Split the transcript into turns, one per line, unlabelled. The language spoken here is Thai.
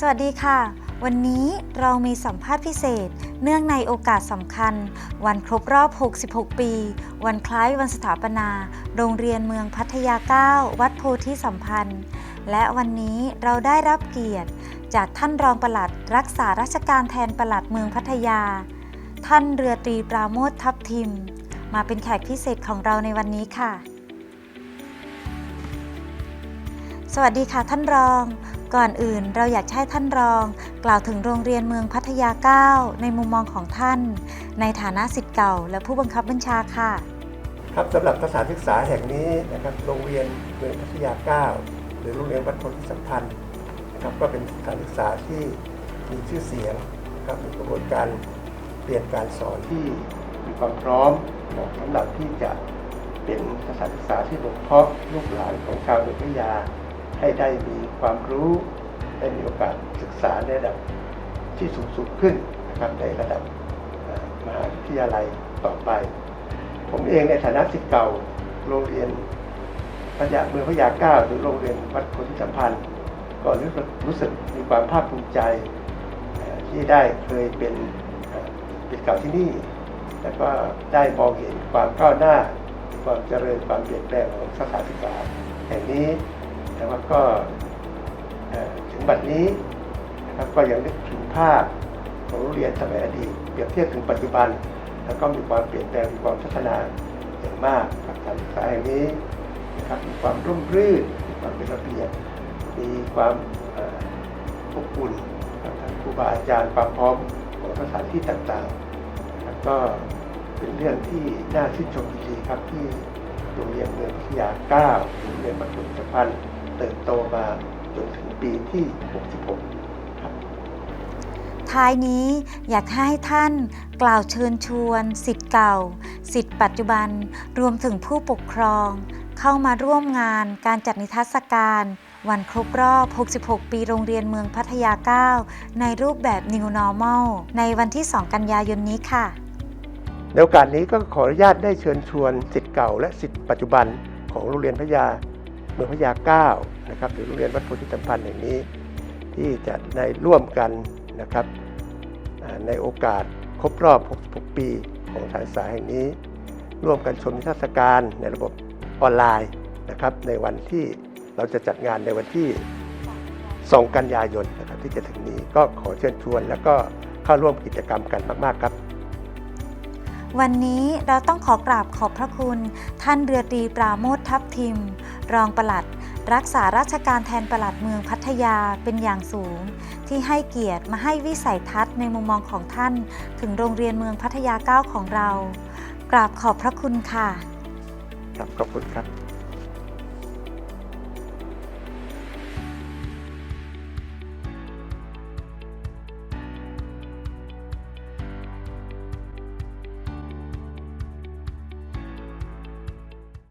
สวัสดีค่ะ วันนี้เรามีสัมภาษณ์พิเศษ เนื่องในโอกาสสำคัญ วันครบรอบ 66 ปี วันคล้ายวันสถาปนา โรงเรียนเมืองพัทยา9วัดโพธิสัมพันธ์ และวันนี้เราได้รับเกียรติ จากท่านรองปลัดรักษาราชการแทนปลัดเมืองพัทยา ท่านเรือตรีปราโมททัพทิม มาเป็นแขกพิเศษของเราในวันนี้ค่ะ สวัสดีค่ะท่านรอง ก่อนอื่นเราอยากให้ท่านรอง กล่าวถึงโรงเรียนเมืองพัทยา 9 ในมุมมองของท่าน ในฐานะสิทธิ์เก่า และผู้บังคับบัญชาค่ะ
ครับสำหรับสถานศึกษาแห่งนี้นะครับโรงเรียนเมืองพัทยา 9 หรือโรงเรียนวัดโพธิสัมพันธ์นะครับก็เป็นสถานศึกษาที่มีชื่อเสียงนะครับมีกระบวนการเรียนการสอนที่มีความพร้อมนะครับสำหรับที่จะเป็นสถานศึกษาที่บ่มเพาะลูกหลานของชาวเมืองพัทยา ให้ได้มีความรู้ได้มีโอกาสศึกษาในระดับที่สูงสุดขึ้นนะครับในระดับมหาวิทยาลัยต่อไป ผมเองในฐานะศิษย์เก่าโรงเรียนพระยาเมืองพระยาเก้าหรือโรงเรียนวัดโพธิสัมพันธ์ ก็รู้สึกรู้สึกมีความภาคภูมิใจที่ได้เคยเป็นศิษย์เก่าที่นี่ แล้วก็ได้มองเห็นความก้าวหน้า ความเจริญความเปลี่ยนแปลงของสถานศึกษาแห่งนี้ แล้วก็ถึงบัดนี้นะครับก็ยังนึกถึงภาพของโรงเรียนสมัยอดีตเปรียบเทียบถึงปัจจุบัน แล้วก็มีความเปลี่ยนแปลงมีความพัฒนาอย่างมากกับการศึกษาแห่งนี้นะครับมีความร่มรื่นมีความเป็นระเบียบมีความเอ่ออบอุ่นครับทั้งครูบาอาจารย์ความพร้อมของสถานที่ต่างๆนะครับก็เป็นเรื่องที่น่าชื่นชมจริงๆครับที่โรงเรียนเมืองพัทยา9โรงเรียนมัธยมสัมพันธ์ เติบโตมาจนถึงปีที่ 66 ครับ
ท้ายนี้อยากให้ท่านกล่าวเชิญชวน สิทธิ์เก่า สิทธิ์ปัจจุบันรวมถึงผู้ปกครอง เข้ามาร่วมงานการจัดนิทรรศการวันครบรอบ 66 ปีโรงเรียนเมืองพัทยา 9 ในรูปแบบ New Normal ในวันที่ 2 กันยายนนี้ค่ะ
ในโอกาสนี้ก็ขออนุญาตได้เชิญชวนสิทธิ์เก่าและสิทธิ์ปัจจุบันของโรงเรียนพระยา เมืองพระยา9นะครับหรือโรงเรียนวัดโพธิสัมพันธ์แห่งนี้ ที่จะได้ร่วมกันนะครับในโอกาสครบรอบ 66 ปีของสถานศึกษาแห่งนี้ ร่วมกันชมนิทรรศการในระบบออนไลน์นะครับในวันที่เราจะจัดงานในวันที่ 2 กันยายนนะครับที่จะถึงนี้ก็ขอเชิญชวน แล้วก็เข้าร่วมกิจกรรมกันมาก ๆ ครับ
วันนี้เราต้องขอกราบขอบพระคุณ ท่านเรือตรีปราโมททัพทิม รองปลัด รักษาราชการแทนปลัดเมืองพัทยาเป็นอย่างสูง ที่ให้เกียรติมาให้วิสัยทัศน์ในมุมมองของท่าน ถึงโรงเรียนเมืองพัทยาเก้าของเรา กราบขอบพระคุณค่ะ
ครับขอบคุณครับ